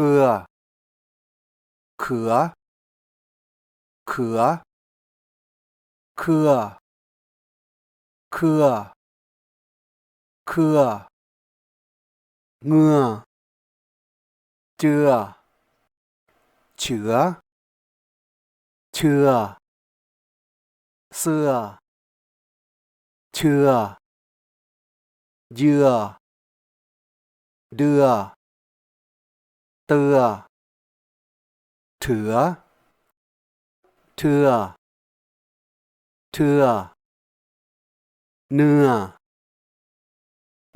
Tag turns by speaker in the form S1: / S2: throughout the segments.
S1: เกลือ เขือ เขือ เครือ เครือ เครือ เงื่อเจือ เฉือ เชือ เสื้อ เชือ เยื่อ เดือ เตือ เถือเทือเทือ เนื้อ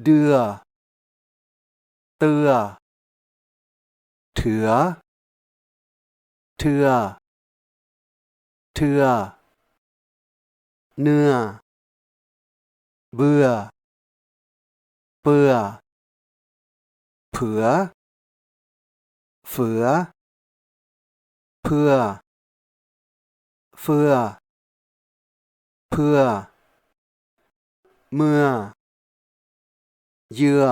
S1: เดือ เตือ เถือเทือเทือ เนื้อ เบื่อ เปื่อ เผือ เฝือ เพื่อ เฟือเพื่อ เมื่อ เยื่อ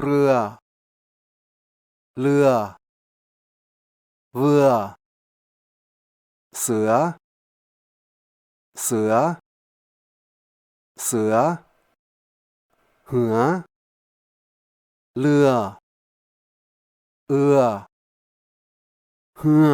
S1: เรือ เรือ เวือ เสือ เสือ เสือ เหือ เรือ เอือเฮือ